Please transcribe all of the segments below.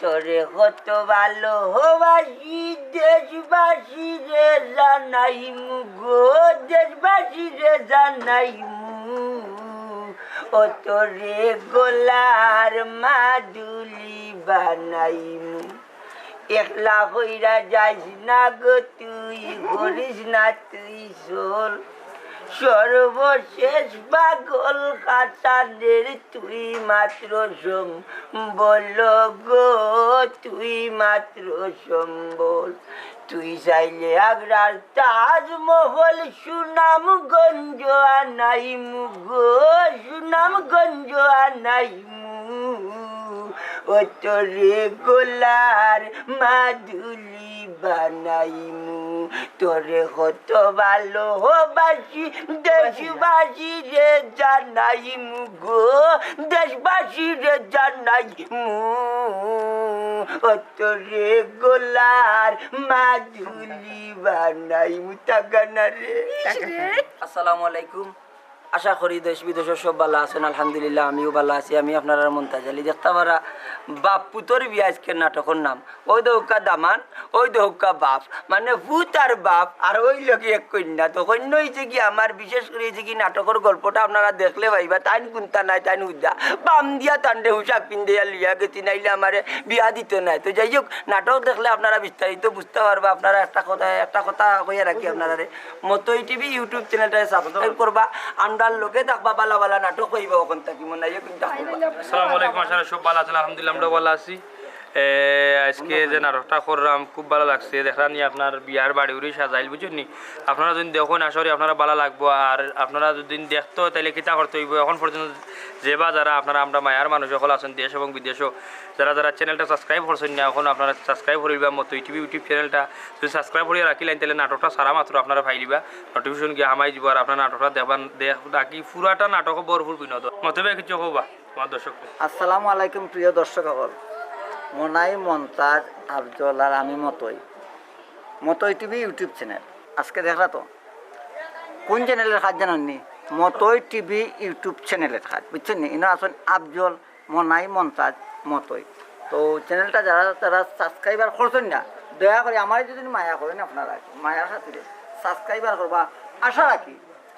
তোরে কত ভালো হবাসি দেশবাসী রে জানাইমু, গো দেশবাসী রে জানাইমু। ও তোরে গোলার মাদুলি বানাইমু। একলা হইরা যাইস না গো তুই করিস না তুই সোল সর্বশেষ পাগল কাতানের তুই মাত্র সম্বল। গো, তুই মাত্র সম্বল। তুই চাইলে আগ্রার তাজমহল সুনাম গঞ্জ আনাইম, গো, সুনাম গঞ্জ আনাইমু। ও তোরে গোলার মাদুলি বানাইমু। তোরে হত ভালো বাসি দেশবাসী রে জানাইমু গো, দেশবাসী রে জানাইমু। ও তোরে গোলার মাদুলি বানাইমু টাকানা রে। আসসালামু আলাইকুম। আশা করি দেশ বিদেশের সব ভালো আছেন আলহামদুলিল্লাহ আমিও ভালো আছি আমি আপনারা মন্তাজ আলী। দেখতে পারা বাপ পুতর বিয়া আজকের নাটকের নাম। ওই দৌকা দামান ওই দৌকা বাপ। মানে ভূত আর বাপ আর ওই লোক এক কন্যা। তো কন্যা হয়েছে কি আমার বিশেষ করে হয়েছে কি নাটকের গল্পটা আপনারা দেখলে পাইবা তাইন কুন্তা নাই তাইন উদ্যা বাম দিয়া তান্ডে হুসাক পিন্দিয়া লিয়া গেছি নাইলে আমার বিয়া দিতে নাই। তো যাই হোক নাটক দেখলে আপনারা বিস্তারিত বুঝতে পারবা আপনারা একটা কথা একটা কথা কইয়া রাখি আপনারা মতই টিভি ইউটিউব চ্যানেলটা সাবস্ক্রাইব করবা আমরার লোকে দেখবা বালা বালা নাটক হইবা ওখান থাকি মনে হয় কিন্তু আসসালামু আলাইকুম সব ভালো আছেন, আলহামদুলিল্লাহ আমরা ভালো আছি। আজকে যে নাটকটা করলাম, খুব ভালো লাগছে। দেখলাম আপনার বিয়ার বাড়ি উড়ি সাজাইল, বুঝছেন নি? আপনারা যদি দেখুন আসলে আপনারা ভালো লাগবো। আর আপনারা যদি দেখতো তাহলে কিতা করতে হইব? এখন পর্যন্ত যে বা যারা, আপনারা আমরা মায়ার মানুষ সকল আছেন দেশ এবং বিদেশও, যারা যারা চ্যানেলটা সাবস্ক্রাইব করছেন না, এখন আপনারা সাবস্ক্রাইব করিবা মতো ইউটিউব ইউটিউব চ্যানেলটা যদি সাবস্ক্রাইব করিয়া রাখিলেন তাহলে নাটকটা সারা মাত্র আপনারা পাই দিবা নোটিফিকেশন গিয়ে হামাই দিব, আর আপনার নাটকটা দেখান, দেখ, বাকি পুরাটা নাটক বরফুর বিনোদন। মতবে কিছু হবা তোমার দর্শক আসসালামু আলাইকুম, প্রিয় দর্শক মনাই মন্তাজ আফজল আর আমি মতই। মতই টিভি, ইউটিউব চ্যানেল আজকে দেখলা তো? কোন চ্যানেলের কাজ জানাননি? মতই টিভি, ইউটিউব চ্যানেলের কাজ বুঝছেন নি? ইনো আসেন আফজল, মনাই মন্তাজ মতই। তো চ্যানেলটা যারা যারা সাবস্ক্রাইবার করছেন না, দয়া করে আমার যদি মায়া করেন আপনারা, মায়ার খাতিরে সাবস্ক্রাইবার করবা। আশা রাখি,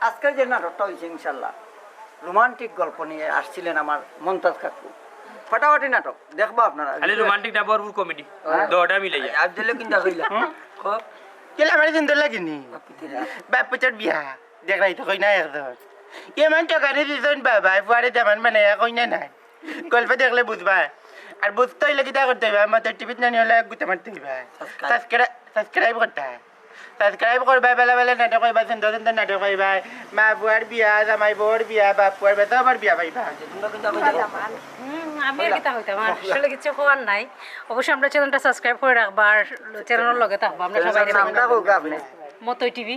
আজকের যে নাটকটা হয়েছে ইনশাল্লাহ, রোমান্টিক গল্প নিয়ে আসছিলেন আমার মন্তাজ কাকু। ফাটাফাটি নাটক দেখবা আপনারা খালি রোমান্টিক না বরফুর কমেডি দুটা মিলে যায় আবদুল্লাহ কিন্তু কইলা কো কেলে আমার সুন্দর লাগেনি বাপ পুচার বিয়া দেখ নাই তো কই না একদম এমন টাকারে দিছেন বাবা ফুয়ারে তেমন মানে কই না নাই গল্প দেখলে বুঝবা আর বুঝতে হইলে কিতা করতে হইবা আমাদের টিভিত না হলে গুতে মারতে হইবা সাবস্ক্রাইব সাবস্ক্রাইব করতে হয় সাবস্ক্রাইব করবা বেলা বেলা নাটক হইবা সুন্দর সুন্দর নাটক হইবা মা বুয়ার বিয়া জামাই বউর বিয়া বাপ বুয়ার বেতা আবার বিয়া পাইবা। আমি আর কিতা হইতাম আসলে কিছু হওয়ার নাই। অবশ্যই আমরা চ্যানেলটা সাবস্ক্রাইব করে রাখবা আর চ্যানেলের লগে থাকব। আমরা সবাই মতই টিভি।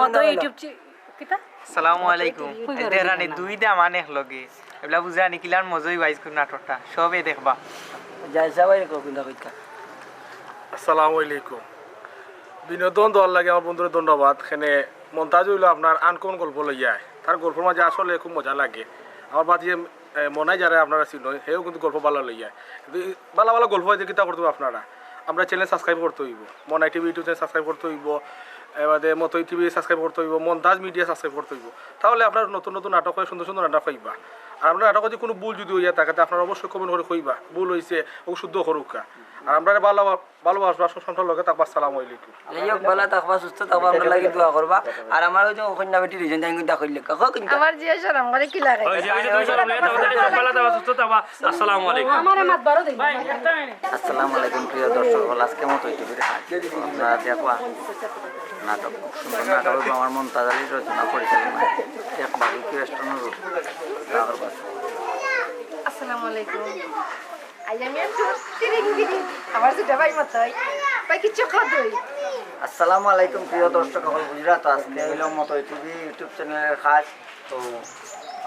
মতই ইউটিউব চি- কিতা? সালামু আলাইকুম। দেরানি দুই দা মানে লগে। এগুলা বুঝা নিকিলার মজই ওয়াইজ কোন নাটকটা। সবে দেখবা। যাই সবাই কইতা। আসসালামু আলাইকুম। বিনোদন দল লাগে আমার বন্ধুর ধন্যবাদ। এখানে মন্তাজ হইল আপনার আনকোন গল্প লইয়া তার গল্পের মাঝে আসলে খুব মজা লাগে। আমার যে মনে যারা আপনারা চিনো, সেও কিন্তু গল্প ভালো লইয়া কিন্তু ভালো ভালো গল্প হয়েছে কিতা করতে আপনারা? আমরা চ্যানেল সাবস্ক্রাইব করতে হইব, মনাই টিভি ইউটিউব চ্যানেল সাবস্ক্রাইব করতে হইব এবারে মতই টিভি সাবস্ক্রাইব করতে হইব, মন্তাজ মিডিয়া সাবস্ক্রাইব করতে হইব। তাহলে আপনার নতুন নতুন নাটক হয় সুন্দর সুন্দর নাটক হইবা আর আপনার নাটক যদি কোনো ভুল যদি হইয়া থাকে আপনারা অবশ্যই কমেন্ট করে কইবা। ভুল হয়েছে ও শুদ্ধ করুকা আর আমরা ভালো ভালোবাসবা সন্তান লগে তাকবা সালাম আলাইকুম। যাই ভালো থাকবা সুস্থ থাকবা আমরা লাগি দোয়া করবা। আর আমার ওই যে কন্যা বেটি রিজন তাই কিন্তু কইলে কাকো কিন্তু আমার জিয়া শরম করে কি লাগে? ওই যে তুমি সব লয়ে তাহলে ভালো থাকবা সুস্থ থাকবা আসসালামু আলাইকুম। আমার মাত বারো দিন। আসসালামু আলাইকুম প্রিয় দর্শক হল আজকে মতো টিভির আপনারা দেখবা নাটক খুব সুন্দর নাটক আমার মমতাজ আলীর রচনা পরিচালনা দেখবা রিকোয়েস্ট অনুরোধ। আসসালামু আলাইকুম। আসসালামু আলাইকুম, প্রিয় দর্শক হল গুজরাট আজকে হইল মতো টিভি ইউটিউব চ্যানেলের কাজ। তো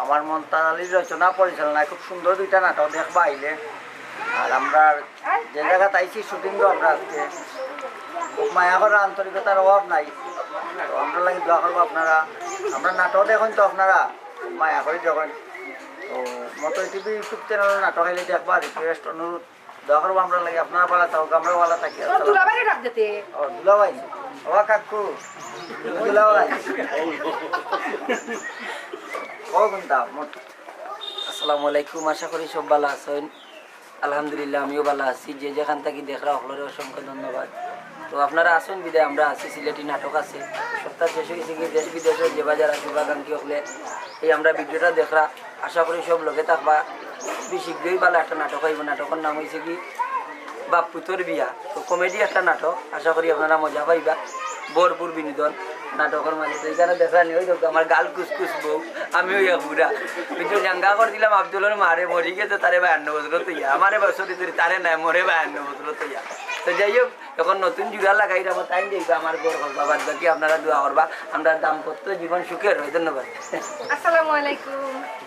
আমার মমতাজ আলীর রচনা পরিচালনায় খুব সুন্দর দুইটা নাটক দেখবা আইলে। আর আমরা যে জায়গাত আইছি, শুটিং আমরা আজকে খুব মায়া করার আন্তরিকতার অভাব নাই। তো আমরা লাগে দোয়া করব আপনারা। আমরা নাটক দেখুন তো আপনারা মায়া করে দেখুন। তো মতো টিভি ইউটিউব চ্যানেলের নাটক আইলে দেখবা রিকোয়েস্ট অনুরোধ দোয়া আমরা লাগে। আপনারা ভালো থাকুক আমরাও ভালো থাকি। ও দুলাবাইরে দিতে ও দুলাভাই। ও কাকু। ও আসসালামু আলাইকুম আশা করি সব ভালো আছেন। আলহামদুলিল্লাহ আমিও ভালো আছি। যে যেখান থেকে দেখরা সকলের অসংখ্য ধন্যবাদ। তো আপনারা আসুন, বিদায়, আমরা আছি, সিলেটি নাটক আছে। সপ্তাহ শেষে গেছে কি দেশ বিদেশের যে বাজার আছে বাগানকি হলে, এই আমরা ভিডিওটা দেখরা। আশা করি সব লোকে থাকবা। খুবই শীঘ্রই ভালো একটা নাটক হইব। নাটকের নাম হয়েছে কি? বাপ পুতর বিয়া। তো কমেডি একটা নাটক। আশা করি আপনারা মজা পাইবা। ভরপুর বিনোদন নাটকের মাঝে। তো এখানে দেখা নি, ওই দেখো আমার গাল কুসকুস বউ। আমি ওই বুড়া কিন্তু জাঙ্গা করে দিলাম, আব্দুলের মারে মরি গেছে, তারে বায়ান্ন বছর তৈয়া আমারে বছর তারে নাই, মরে বায়ান্ন বছর তৈয়া তো যাই হোক এখন নতুন জুড়া লাগাই যাব, তাই দেখবে আমার গড় করবা বাবার বাকি আপনারা দোয়া করবা? আমরা দাম্পত্য জীবন সুখের ধন্যবাদ। আসসালামু আলাইকুম।